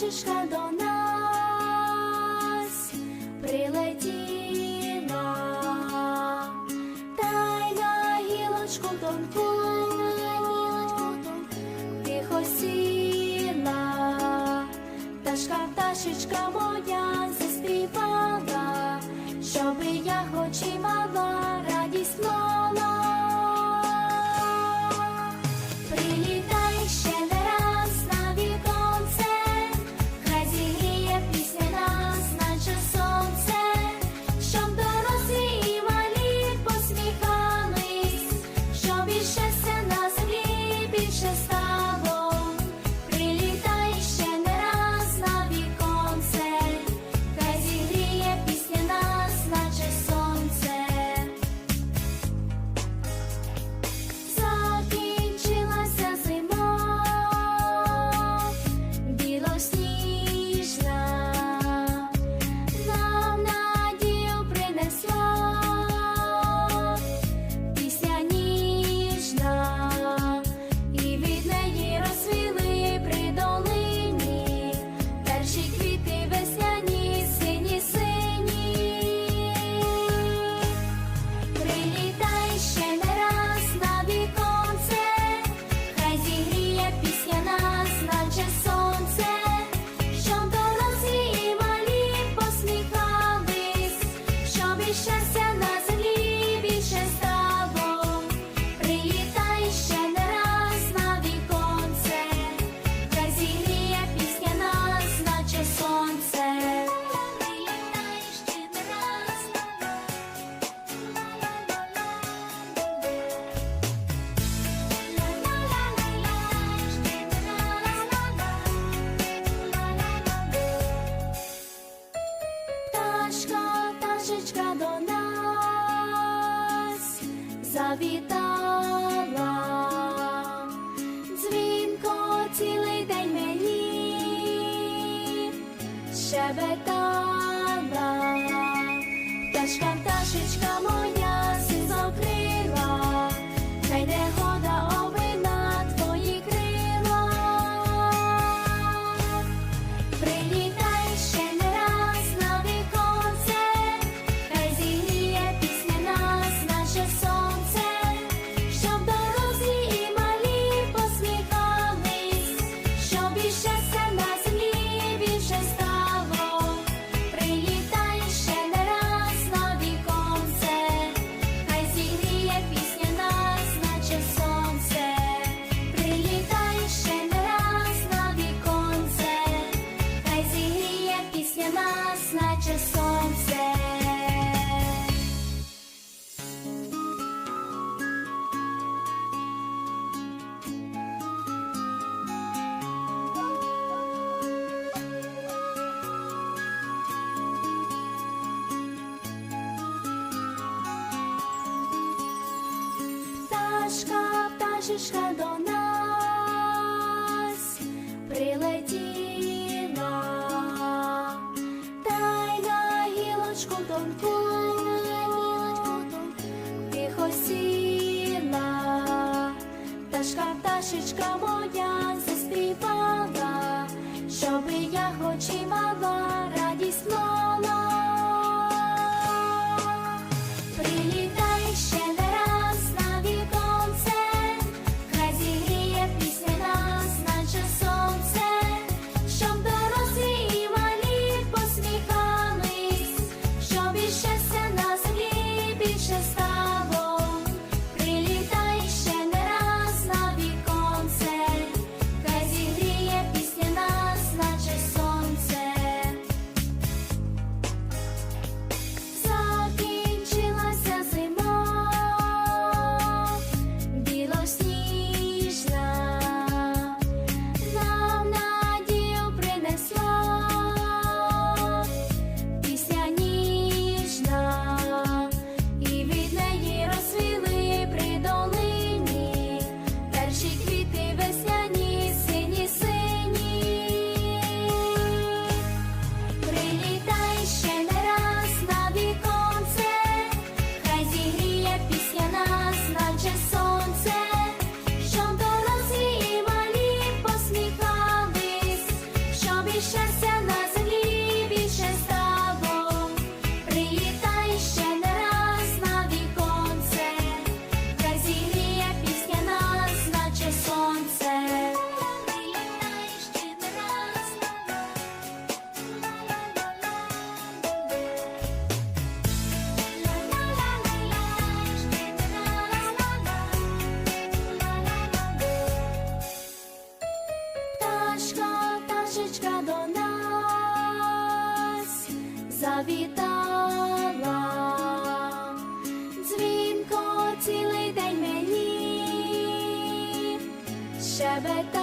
Пташечка до нас прилетіла, та й на гілочку тонку, тихо сіла, пташка, пташечка моя заспівала, щоби я очима. завітала, дзвінко цілий день мені щебетала, пташка, пташечка. It's not just. Річка щебетала,